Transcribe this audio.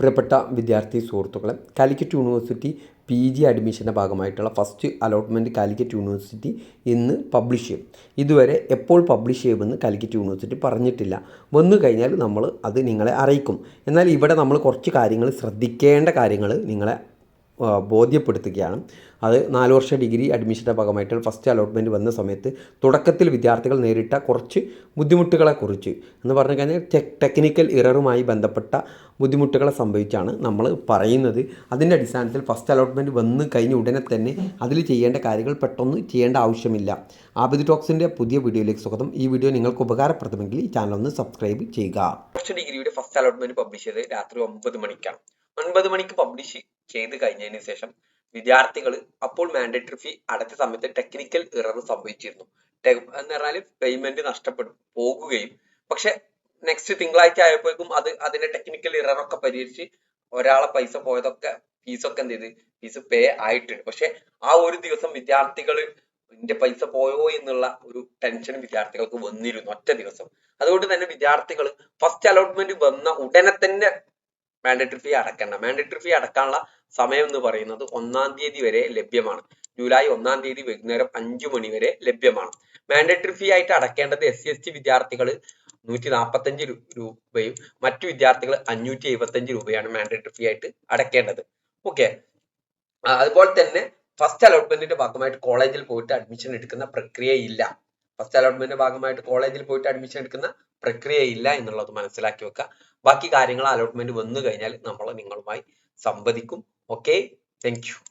പ്രിയപ്പെട്ട വിദ്യാർത്ഥി സുഹൃത്തുക്കളെ കാലിക്കറ്റ് യൂണിവേഴ്സിറ്റി പി ജി അഡ്മിഷന്റെ ഭാഗമായിട്ടുള്ള ഫസ്റ്റ് അലോട്ട്മെന്റ് കാലിക്കറ്റ് യൂണിവേഴ്സിറ്റി ഇന്ന് പബ്ലിഷ് ചെയ്യും. ഇതുവരെ എപ്പോൾ പബ്ലിഷ് ചെയ്യുമെന്ന് കാലിക്കറ്റ് യൂണിവേഴ്സിറ്റി പറഞ്ഞിട്ടില്ല. വന്നു കഴിഞ്ഞാൽ നമ്മൾ അത് നിങ്ങളെ അറിയിക്കും. എന്നാൽ ഇവിടെ നമ്മൾ കുറച്ച് കാര്യങ്ങൾ ശ്രദ്ധിക്കേണ്ട കാര്യങ്ങൾ നിങ്ങളെ ബോധ്യപ്പെടുത്തുകയാണ്. അത് നാല് വർഷ ഡിഗ്രി അഡ്മിഷന്റെ ഭാഗമായിട്ട് ഫസ്റ്റ് അലോട്ട്മെന്റ് വന്ന സമയത്ത് തുടക്കത്തിൽ വിദ്യാർത്ഥികൾ നേരിട്ട കുറച്ച് ബുദ്ധിമുട്ടുകളെക്കുറിച്ച് എന്ന് പറഞ്ഞു കഴിഞ്ഞാൽ ടെക് ടെക്നിക്കൽ ഇററുമായി ബന്ധപ്പെട്ട ബുദ്ധിമുട്ടുകളെ സംഭവിച്ചാണ് നമ്മൾ പറയുന്നത്. അതിന്റെ അടിസ്ഥാനത്തിൽ ഫസ്റ്റ് അലോട്ട്മെന്റ് വന്ന് കഴിഞ്ഞ ഉടനെ തന്നെ അതിൽ ചെയ്യേണ്ട കാര്യങ്ങൾ പെട്ടെന്ന് ചെയ്യേണ്ട ആവശ്യമില്ല. ആബിദ് ടോക്സിന്റെ പുതിയ വീഡിയോയിലേക്ക് സ്വാഗതം. ഈ വീഡിയോ നിങ്ങൾക്ക് ഉപകാരപ്രദമെങ്കിൽ ഈ ചാനൽ ഒന്ന് സബ്സ്ക്രൈബ് ചെയ്യുക. ഫസ്റ്റ് ഡിഗ്രിയുടെ ഫസ്റ്റ് അലോട്ട്മെന്റ് പബ്ലിഷ് ചെയ്ത് രാത്രി ഒമ്പത് മണിക്കാണ്. ഒൻപത് മണിക്ക് പബ്ലിഷ് ചെയ്ത് കഴിഞ്ഞതിന് ശേഷം വിദ്യാർത്ഥികൾ അപ്പോൾ മാൻഡേറ്ററി ഫീ അടച്ച സമയത്ത് ടെക്നിക്കൽ ഇറർ സംഭവിച്ചിരുന്നു. എന്ന് പറഞ്ഞാൽ പേയ്മെന്റ് നഷ്ടപ്പെടും പോകുകയും. പക്ഷെ നെക്സ്റ്റ് തിങ്കളാഴ്ച ആയപ്പോഴേക്കും അത് അതിന്റെ ടെക്നിക്കൽ ഇറർ ഒക്കെ പരിഹരിച്ച് ഒരാളെ പൈസ പോയതൊക്കെ ഫീസൊക്കെ എന്ത് ചെയ്ത്? ഫീസ് പേ ആയിട്ടുണ്ട്. പക്ഷെ ആ ഒരു ദിവസം വിദ്യാർത്ഥികൾ എന്റെ പൈസ പോയോ എന്നുള്ള ഒരു ടെൻഷൻ വിദ്യാർത്ഥികൾക്ക് വന്നിരുന്നു ഒറ്റ ദിവസം. അതുകൊണ്ട് തന്നെ വിദ്യാർത്ഥികൾ ഫസ്റ്റ് അലോട്ട്മെന്റ് വന്ന ഉടനെ തന്നെ മാൻഡേറ്ററി ഫീ അടക്കണ്ട. മാൻഡേറ്ററി ഫീ അടക്കാനുള്ള സമയം എന്ന് പറയുന്നത് ഒന്നാം തീയതി വരെ ലഭ്യമാണ്. ജൂലൈ ഒന്നാം തീയതി വൈകുന്നേരം അഞ്ചു മണി വരെ ലഭ്യമാണ്. മാൻഡേറ്ററി ഫീ ആയിട്ട് അടക്കേണ്ടത് എസ് സി എസ് ടി വിദ്യാർത്ഥികൾ നൂറ്റി നാൽപ്പത്തഞ്ച് രൂപയും മറ്റു വിദ്യാർത്ഥികൾ അഞ്ഞൂറ്റി എഴുപത്തഞ്ച് രൂപയാണ് മാൻഡേറ്ററി ഫീ ആയിട്ട് അടക്കേണ്ടത്. ഓക്കെ അതുപോലെ തന്നെ ഫസ്റ്റ് അലോട്ട്മെന്റിന്റെ ഭാഗമായിട്ട് കോളേജിൽ പോയിട്ട് അഡ്മിഷൻ എടുക്കുന്ന പ്രക്രിയ ഇല്ല. ഫസ്റ്റ് അലോട്ട്മെന്റിന്റെ ഭാഗമായിട്ട് കോളേജിൽ പോയിട്ട് അഡ്മിഷൻ എടുക്കുന്ന പ്രക്രിയയില്ല എന്നുള്ളത് മനസ്സിലാക്കി വെക്കുക ബാക്കി കാര്യങ്ങൾ അലോട്ട്മെന്റ് വന്നു കഴിഞ്ഞാൽ നമ്മൾ നിങ്ങളുമായി സംവദിക്കും. Okay thank